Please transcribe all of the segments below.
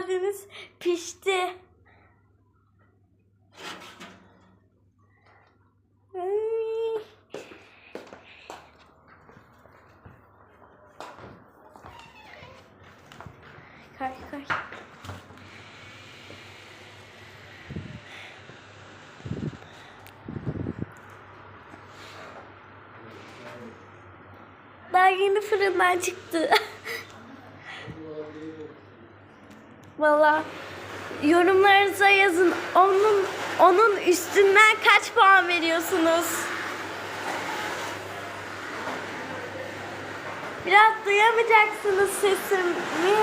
geldiniz. Pişti. Ay. Kay kay. Daha yeni fırından çıktı. Valla yorumlarınıza yazın. Onun onun üstünden kaç puan veriyorsunuz? Biraz duyamayacaksınız sesimi.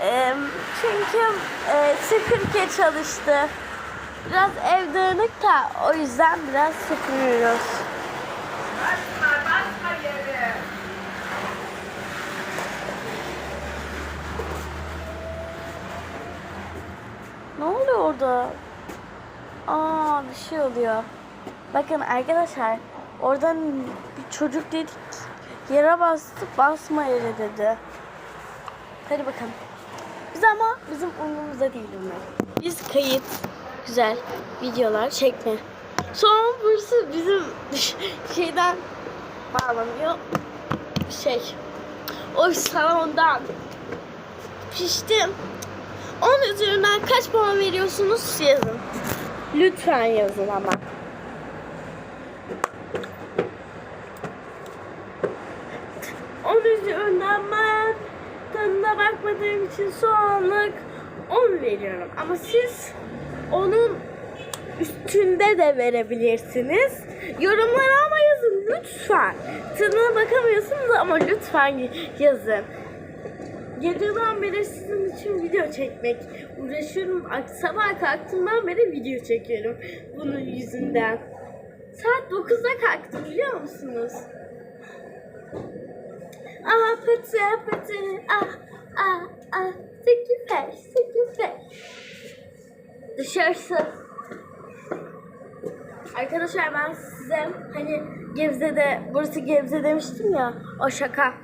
Eee, çünkü e, süpürge çalıştı. Biraz ev dağınık da o yüzden biraz süpürüyoruz. Ne orada? Aa bir şey oluyor. Bakın arkadaşlar oradan bir çocuk dedik yere bastı basma yere dedi. Hadi bakalım. Biz ama bizim umurumuzda değil bunlar. Biz kayıt, güzel videolar çekme. Son burası bizim şeyden bağlanıyor. Şey, o salondan piştim. Onun üzerinden kaç puan veriyorsunuz yazın. Lütfen yazın ama. Onun üzerinden ben tadına bakmadığım için soğanlık 10 veriyorum. Ama siz onun üstünde de verebilirsiniz. Yorumlara ama yazın lütfen. Tadına bakamıyorsunuz ama lütfen yazın. Geceden beri sizin için video çekmek uğraşıyorum. Sabah kalktığımdan beri video çekiyorum bunun yüzünden. Saat 9'da kalktım biliyor musunuz? Ah pıtı pıtı ah ah ah sekifer sekifer Dışarısı Arkadaşlar ben size hani Gebze'de burası Gebze demiştim ya o şaka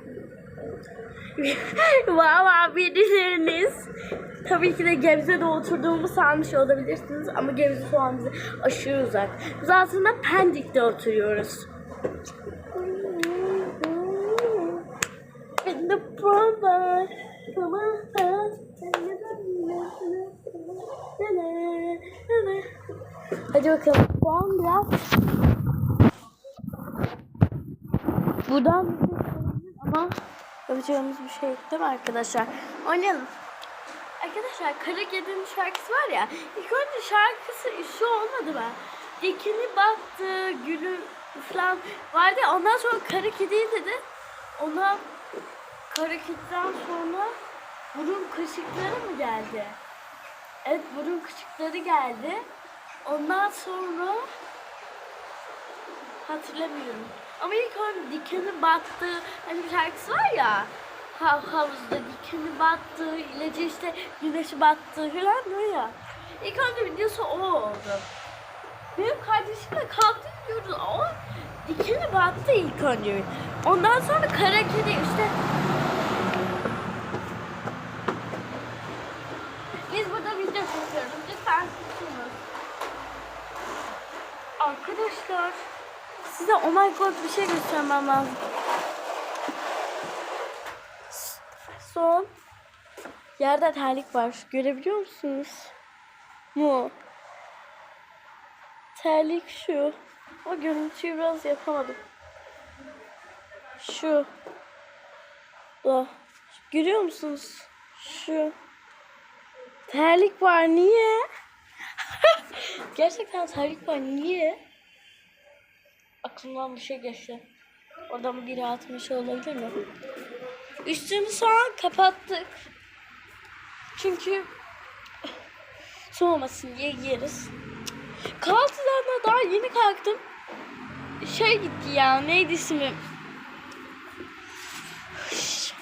Valla birileriniz tabii ki de Gebze'de oturduğumu sanmış olabilirsiniz ama Gebze şu an bize aşırı uzak. Biz aslında Pendik'te oturuyoruz. Hadi bakalım. Bu an biraz buradan ama yapacağımız bir şey değil mi arkadaşlar? Oynayalım. Arkadaşlar Kara Kedi'nin şarkısı var ya. İlk önce şarkısı şu olmadı mı? Dikini battı, gülü falan vardı. Ondan sonra Kara Kedi'yi dedi. Ona Kara Kedi'den sonra burun kışıkları mı geldi? Evet burun kışıkları geldi. Ondan sonra hatırlamıyorum. Önce dikeni battı. Hani bir şarkısı var ya. Ha, havuzda dikeni battı. ilacı işte güneşi battı falan diyor ya. İlk önce videosu o oldu. Benim kardeşimle kalktı diyoruz. O dikeni battı ilk önce. Ondan sonra kara kedi işte Biz burada video çekiyoruz. Lütfen susunuz. Arkadaşlar god bir şey göstermem lazım. Son yerde terlik var. Görebiliyor musunuz? Mu. Terlik şu. O görüntüyü biraz yapamadım. Şu. Da. Görüyor musunuz? Şu. Terlik var niye? Gerçekten terlik var niye? Aklımdan bir şey geçti. Oradan biri atmış olabilir mi? Üstünü soğan kapattık. Çünkü soğumasın diye yeriz. Kahvaltıdan da daha yeni kalktım. Şey gitti ya neydi ismi?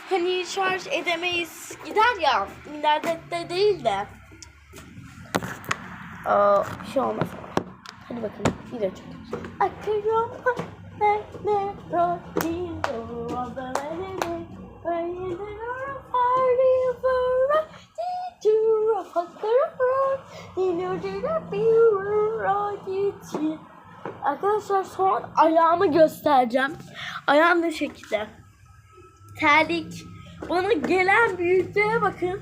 Hani şarj edemeyiz gider ya. İnternette değil de. Aa, bir şey olmaz. Hadi bakalım. Party for a Arkadaşlar son ayağımı göstereceğim. Ayağım ne şekilde? Terlik. Bana gelen büyüklüğe bakın.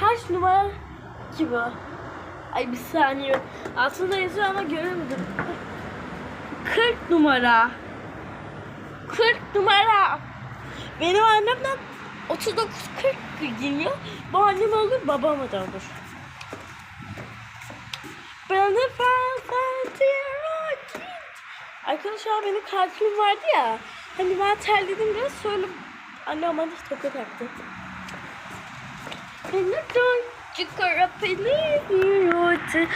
Kaç numara ki bu? Ay bir saniye. Altında yazıyor ama göremedim. 40 numara. 40 numara. Benim annemden 39 40 geliyor. Bu annem olur babama da olur. Bana Arkadaşlar benim kalbim vardı ya. Hani ben terledim biraz sonra annem bana toka you could up in the.